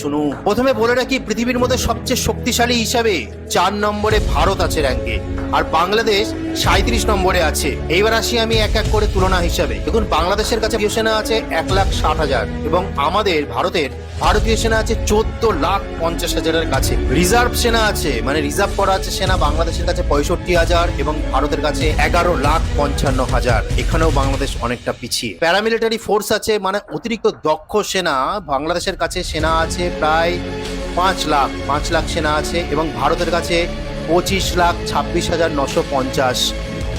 শুনু প্রথমে বলে রাখি, পৃথিবীর মধ্যে সবচেয়ে শক্তিশালী হিসাবে চার নম্বরে ভারত আছে র্যাঙ্কে আর বাংলাদেশ সাঁত্রিশ নম্বরে আছে। এইবার আসি আমি এক এক করে তুলনা হিসাবে। দেখুন, বাংলাদেশের কাছে ভারতীয় সেনা আছে এক লাখ ষাট হাজার, এবং আমাদের ভারতের ভারতীয় সেনা আছে চোদ্দ লাখ পঞ্চাশ হাজারের কাছে। রিজার্ভ সেনা আছে মানে রিজার্ভ করা আছে সেনা বাংলাদেশের কাছে পঁয়ষট্টি হাজার এবং ভারতের কাছে এগারো লাখ পঞ্চান্ন হাজার। এখানেও বাংলাদেশ অনেকটা পিছিয়ে। প্যারামিলিটারি ফোর্স আছে মানে অতিরিক্ত দক্ষ সেনা, বাংলাদেশের কাছে সেনা আছে প্রায় পাঁচ লাখ পাঁচ লাখ সেনা আছে এবং ভারতের কাছে পঁচিশ লাখ ছাব্বিশ হাজার নশো পঞ্চাশ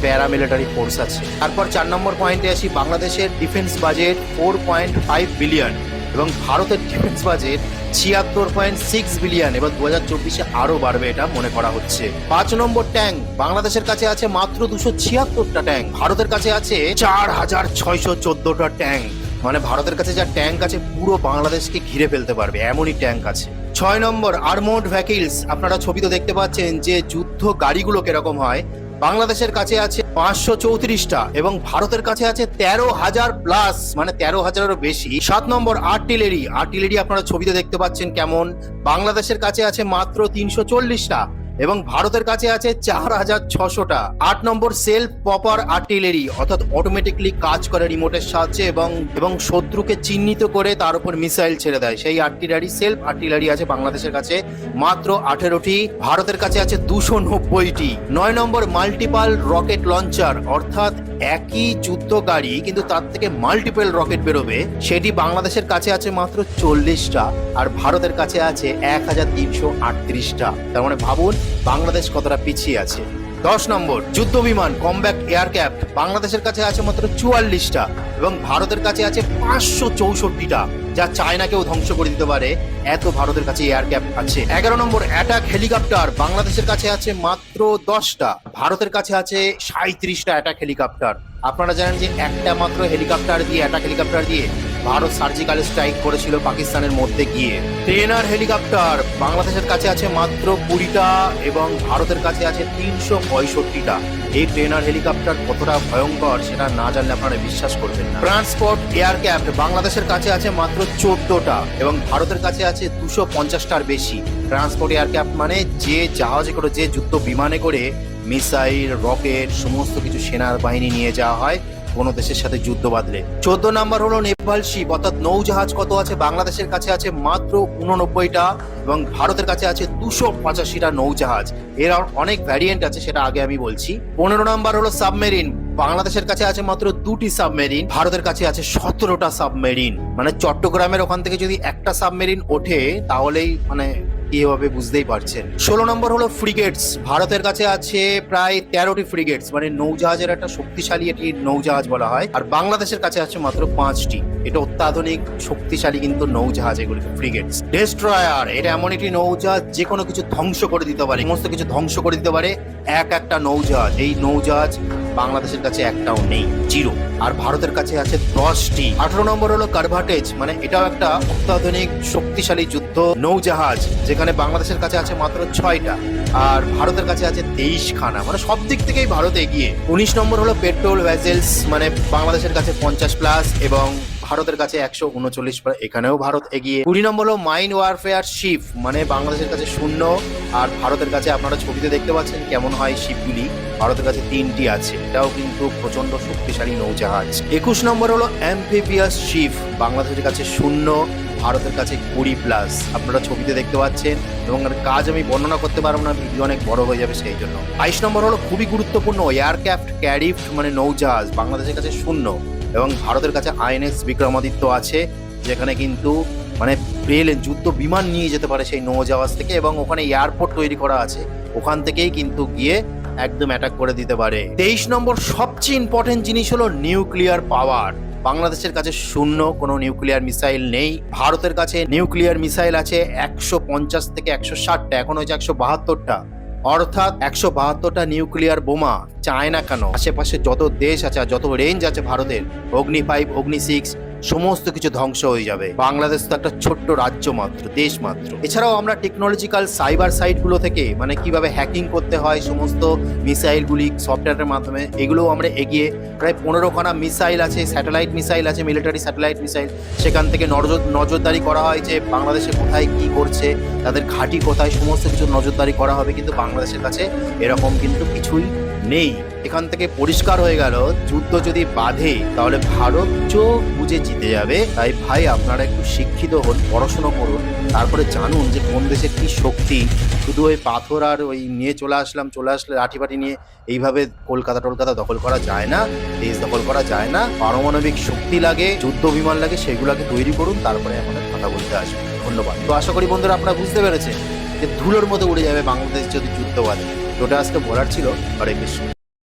প্যারামিলিটারি ফোর্স আছে। তারপর চার নম্বর পয়েন্টে আসি, বাংলাদেশের defence budget four point five billion এবং ভারতের ডিফেন্স বাজেট ছিয়াত্তর পয়েন্ট সিক্স বিলিয়ন এবার দু হাজার চব্বিশে আরও বাড়বে এটা মনে করা হচ্ছে। পাঁচ নম্বর ট্যাঙ্ক বাংলাদেশের কাছে আছে মাত্র দুশো ছিয়াত্তরটা ট্যাঙ্ক ভারতের কাছে আছে চার হাজার ছয়শো চোদ্দটা ট্যাঙ্ক মানে ভারতের কাছে যা ট্যাঙ্ক আছে, পুরো বাংলাদেশকে ঘিরে ফেলতে পারবে, এমনই ট্যাঙ্ক আছে। ছয় নম্বর, আর্মোড ভ্যাকিলস, আপনারা ছবিতে দেখতে পাচ্ছেন যে যুদ্ধ গাড়িগুলো কীরকম হয়। বাংলাদেশের কাছে আছে পাঁচশো চৌত্রিশটা এবং ভারতের কাছে আছে তেরো হাজার প্লাস মানে তেরো হাজারেরও বেশি। সাত নম্বর, আর্টিলারি। আর্টিলারি আপনারা ছবিতে দেখতে পাচ্ছেন কেমন। বাংলাদেশের কাছে আছে মাত্র তিনশো চল্লিশটা। এবং ভারতের কাছে আছে চার হাজার ছশোটা। আট নম্বর সেল পপার আর্টিলারি অর্থাৎ অটোমেটিকলি কাজ করে রিমোটের সাহায্যে এবং এবং শত্রুকে চিহ্নিত করে তার উপর মিসাইল ছেড়ে দেয়। সেই আর্টিলারি সেলফ আর্টিলারি আছে বাংলাদেশের কাছে মাত্র আঠেরোটি, ভারতের কাছে আছে দুশো নব্বইটি। নয় নম্বর মাল্টিপাল রকেট লঞ্চার অর্থাৎ একই যুদ্ধ গাড়ি, কিন্তু তার থেকে মাল্টিপল রকেট বেরোবে। সেটি বাংলাদেশের কাছে আছে মাত্র চল্লিশটা, আর ভারতের কাছে আছে এক হাজার তিনশো আটত্রিশটা। তার মানে ভাবুন, বাংলাদেশ কতটা পিছিয়ে আছে। দশ নম্বর, যুদ্ধ বিমান কমব্যাক এয়ারক্রাফট বাংলাদেশের কাছে আছে মাত্র চুয়াল্লিশটা এবং ভারতের কাছে আছে পাঁচশো চৌষট্টিটা, যা চায়নাকেও ধ্বংস করে দিতে পারে। এত ভারতের কাছে এয়ারক্রাফট আছে। এগারো নম্বর অ্যাটাক হেলিকপ্টার বাংলাদেশের কাছে আছে মাত্র দশটা, ভারতের কাছে আছে সাঁত্রিশটা অ্যাটাক হেলিকপ্টার আপনারা জানেন যে একটা মাত্র হেলিকপ্টার দিয়ে অ্যাটাক হেলিকপ্টার দিয়ে ভারত সার্জিক্যাল স্ট্রাইক করেছিল পাকিস্তানের মধ্যে গিয়ে। ট্রেনার হেলিকপ্টার বাংলাদেশের কাছে আছে মাত্র কুড়িটা এবং ভারতের কাছে আছে তিনশো পঁয়ষট্টিটা। এই ট্রেনার হেলিকপ্টার কতটা ভয়ঙ্কর সেটা না জানলে আপনারা বিশ্বাস করবেন না। ট্রান্সপোর্ট এয়ারক্রাফট বাংলাদেশের কাছে আছে মাত্র চোদ্দটা এবং ভারতের কাছে আছে দুশো পঞ্চাশটার বেশি। ট্রান্সপোর্ট এয়ারক্রাফট মানে যে জাহাজে করে, যে যুদ্ধ বিমানে করে মিসাইল, রকেট, সমস্ত কিছু সেনার বাহিনী নিয়ে যাওয়া হয়। কোনো দেশের সাথে যুদ্ধ বাঁধলে। চোদ্দ নাম্বার হলো নেপাল শিপ, অর্থাৎ নৌজাহাজ কত আছে? বাংলাদেশের কাছে আছে মাত্র উননব্বইটা এবং ভারতের কাছে আছে দুশো পঁচাশিটা নৌজাহাজ। এর অনেক ভ্যারিয়েন্ট আছে, সেটা আগে আমি বলছি। পনেরো নাম্বার হলো সাবমেরিন বাংলাদেশের কাছে আছে মাত্র দুটি সাবমেরিন ভারতের কাছে আছে সতেরোটা সাবমেরিন মানে চট্টগ্রামের ওখান থেকে যদি একটা সাবমেরিন ওঠে, তাহলেই মানে হবে বুঝতেই পারছেন। ষোলো নম্বর হলো ফ্রিগেটস। ভারতের কাছে আছে প্রায় তেরোটি ফ্রিগেটস মানে নৌজাহাজের একটা শক্তিশালী এটি নৌজাহাজ বলা হয়। আর বাংলাদেশের কাছে আছে মাত্র পাঁচটি। এটা অত্যাধুনিক, শক্তিশালী কিন্তু নৌজাহাজ এগুলি ফ্রিগেটস। ডেস্ট্রয়ার, এটা এমন একটি নৌজাহাজ যে কোনো কিছু ধ্বংস করে দিতে পারে। সমস্ত কিছু ধ্বংস করে দিতে পারে। এক একটা নৌজাহাজ, এই নৌজাহাজ বাংলাদেশের কাছে একটাও নেই, জিরো। আর ভারতের কাছে আছে দশটি। আঠারো নম্বর হলো কারভাটেজ মানে এটাও একটা অত্যাধুনিক, শক্তিশালী যুদ্ধ নৌজাহাজ, যেখানে বাংলাদেশের কাছে আছে মাত্র ছয়টা। আর ভারতের কাছে আছে তেইশ খানা মানে সব দিক থেকেই ভারত এগিয়ে। উনিশ নম্বর হলো পেট্রোল ভ্যাসেলস মানে বাংলাদেশের কাছে পঞ্চাশ প্লাস এবং ভারতের কাছে একশো উনচল্লিশ এখানেও ভারত এগিয়ে। কুড়ি নম্বর হলো মাইন ওয়ারফেয়ার শিপ মানে বাংলাদেশের কাছে শূন্য। আর ভারতের কাছে আপনারা ছবিতে দেখতে পাচ্ছেন কেমন হয় শিপগুলি। ভারতের কাছে তিনটি আছে। এটাও কিন্তু প্রচণ্ড শক্তিশালী নৌজাহাজ। একুশ নম্বর হলো অ্যাম্ফিবিয়াস শিপ বাংলাদেশের কাছে শূন্য, ভারতের কাছে কুড়ি প্লাস আপনারা ছবিতে দেখতে পাচ্ছেন এবং এর কাজ আমি বর্ণনা করতে পারব না, ভিডিও অনেক বড় হয়ে যাবে সেই জন্য বাইশ নম্বর হলো খুবই গুরুত্বপূর্ণ এয়ারক্রাফট ক্যারিফট মানে নৌজাহাজ, বাংলাদেশের কাছে শূন্য এবং ভারতের কাছে আইএনএস বিক্রমাদিত্য আছে, যেখানে কিন্তু মানে রেল যুদ্ধ বিমান নিয়ে যেতে পারে সেই নৌজাহাজ থেকে এবং ওখানে এয়ারপোর্ট তৈরি করা আছে। ওখান থেকেই কিন্তু গিয়ে একদম অ্যাটাক করে দিতে পারে। তেইশ নম্বর সবচেয়ে ইম্পর্টেন্ট জিনিস হলো নিউক্লিয়ার পাওয়ার বাংলাদেশের কাছে শূন্য, কোনো নিউক্লিয়ার মিসাইল নেই। ভারতের কাছে নিউক্লিয়ার মিসাইল আছে একশো পঞ্চাশ থেকে একশো ষাটটা, এখন হয়েছে একশো বাহাত্তরটা। অর্থাৎ একশো বাহাত্তরটা নিউক্লিয়ার বোমা চায়না কেন? আশেপাশে যত দেশ আছে যত রেঞ্জ আছে ভারতের, অগ্নি ফাইভ অগ্নি সিক্স সমস্ত কিছু ধ্বংস হয়ে যাবে। বাংলাদেশ তো একটা ছোট্ট রাজ্য মাত্র, দেশ মাত্র। এছাড়াও আমরা টেকনোলজিক্যাল সাইবার সাইটগুলো থেকে মানে কীভাবে হ্যাকিং করতে হয়, সমস্ত মিসাইলগুলি সফটওয়্যারের মাধ্যমে, এগুলোও আমরা এগিয়ে প্রায় পনেরোখানা মিসাইল আছে স্যাটেলাইট মিসাইল আছে মিলিটারি স্যাটেলাইট মিসাইল সেখান থেকে নজর, নজরদারি করা হয় যে বাংলাদেশে কোথায় কি করছে, তাদের ঘাঁটি কোথায়, সমস্ত কিছু নজরদারি করা হবে, কিন্তু বাংলাদেশের কাছে এরকম কিন্তু কিছুই নেই। এখান থেকে পরিষ্কার হয়ে গেল। যুদ্ধ যদি বাধে, তাহলে ভারত চোখ বুঝে জিতে যাবে। তাই ভাই, আপনারা একটু শিক্ষিত হন, পড়াশোনা করুন। তারপরে জানুন যে কোন দেশের কি শক্তি। শুধু ওই পাথর আর ওই নিয়ে চলে আসলাম, চলে আসলে লাঠি ফাঠি নিয়ে এইভাবে কলকাতা টলকাতা দখল করা যায় না, দেশ দখল করা যায় না। পারমাণবিক শক্তি লাগে, যুদ্ধ বিমান লাগে, সেগুলোকে তৈরি করুন, তারপরে আমাদের কথা বলতে আসবে। ধন্যবাদ। তো আশা করি বন্ধুরা আপনারা বুঝতে পেরেছেন যে ধুলোর মতো উড়ে যাবে বাংলাদেশ যদি যুদ্ধ বাঁধে। ওটা আজকে বলার ছিল হরে কৃষ্ণ।